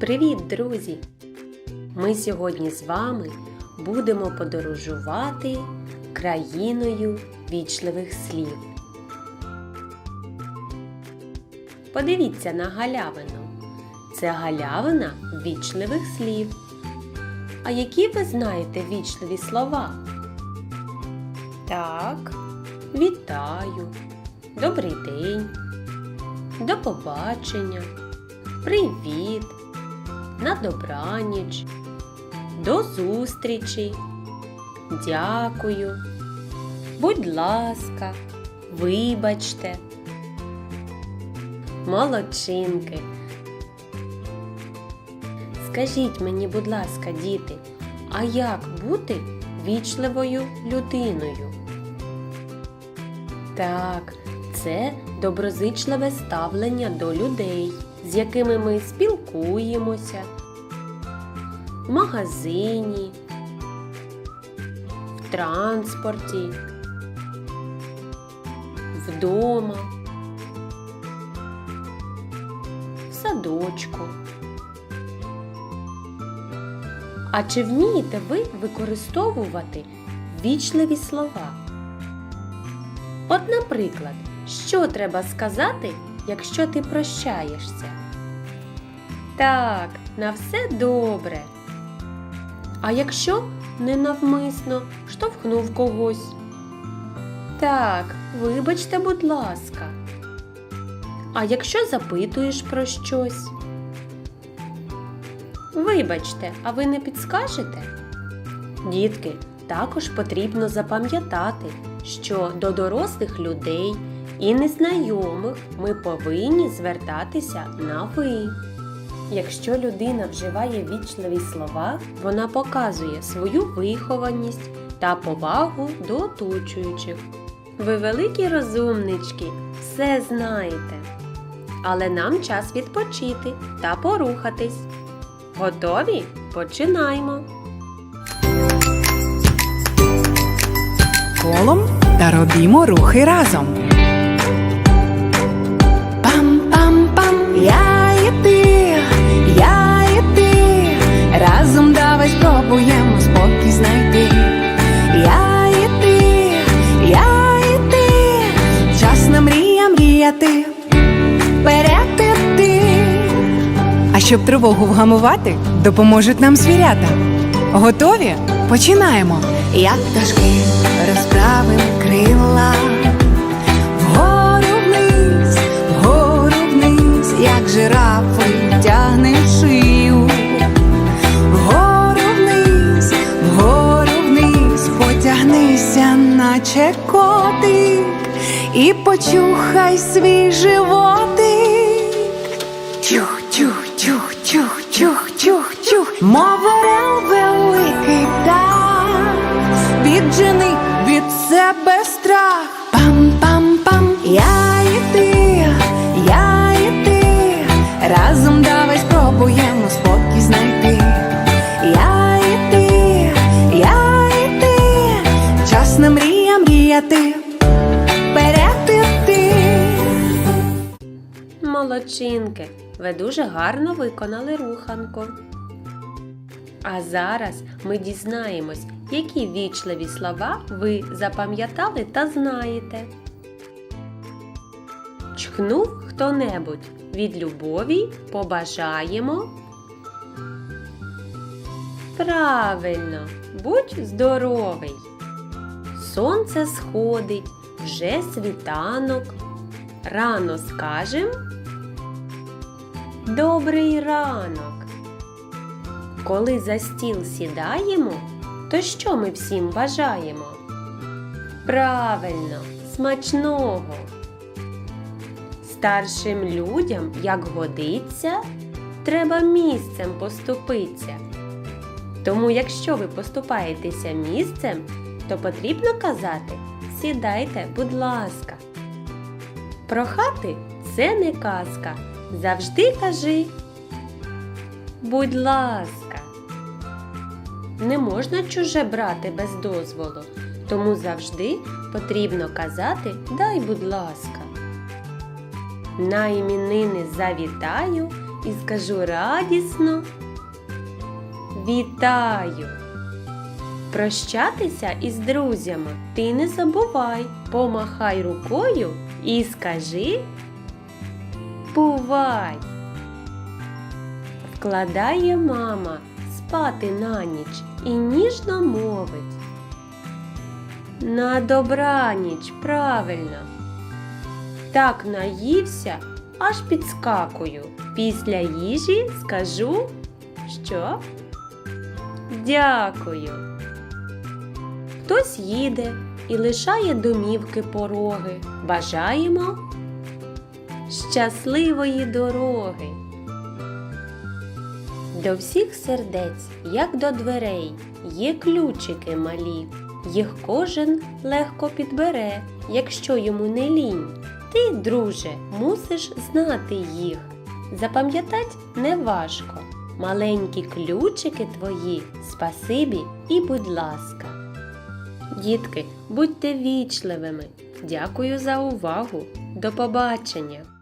Привіт, друзі! Ми сьогодні з вами будемо подорожувати країною вічливих слів. Подивіться на галявину. Це галявина вічливих слів. А які ви знаєте вічливі слова? Так, вітаю, добрий день, до побачення, привіт, на добраніч, до зустрічі, дякую, будь ласка, вибачте. Молодчинки. Скажіть мені, будь ласка, діти, а як бути вічливою людиною? Так, це доброзичливе ставлення до людей, з якими ми спілкуємося в магазині, в транспорті, вдома, в садочку. А чи вмієте ви використовувати вічливі слова? От, наприклад, що треба сказати, якщо ти прощаєшся? Так, на все добре. А якщо ненавмисно штовхнув когось? Так, вибачте, будь ласка. А якщо запитуєш про щось? Вибачте, а ви не підскажете? Дітки, також потрібно запам'ятати, що до дорослих людей і незнайомих ми повинні звертатися на ви. Якщо людина вживає вічливі слова, вона показує свою вихованість та повагу до оточуючих. Ви великі розумнички, все знаєте. Але нам час відпочити та порухатись. Готові? Починаємо! колом та робімо рухи разом. Мріяти, вперед. А щоб тривогу вгамувати, допоможуть нам звірята. Готові? Починаємо. Як пташки розправим крила, вгору вниз, вгору вниз, як жирафи тягне шию, вгору вниз, вгору вниз, потягнися, наче котик, і почухай свій животик. Тюх, чух, чух, чух, чух, чух, чух, мов великий так, віджени від себе страх. Молодчинки, ви дуже гарно виконали руханку. А зараз ми дізнаємось, які вічливі слова ви запам'ятали та знаєте. Чхнув хто-небудь від любові побажаємо. Правильно, будь здоровий. Сонце сходить, вже світанок. Рано скажем. Добрий ранок. Коли за стіл сідаємо, то що ми всім бажаємо? Правильно, смачного. Старшим людям, як годиться, треба місцем поступитися. Тому, якщо ви поступаєтеся місцем, то потрібно казати сідайте, будь ласка. Прохати це не казка. Завжди кажи. Будь ласка. Не можна чуже брати без дозволу, тому завжди потрібно казати Дай, будь ласка. На іменини завітаю і скажу радісно. Вітаю! Прощатися із друзями ти не забувай, помахай рукою і скажи Бувай! Вкладає мама спати на ніч і ніжно мовить. На добраніч, правильно. Так наївся, аж підскакую. Після їжі скажу, що? Дякую. Хтось їде і лишає домівки пороги. Бажаємо щасливої дороги. До всіх сердець, як до дверей, є ключики малі. Їх кожен легко підбере, якщо йому не лінь. Ти, друже, мусиш знати їх. Запам'ятать неважко. Маленькі ключики твої, спасибі і будь ласка. Дітки, будьте вічливими. Дякую за увагу. До побачення!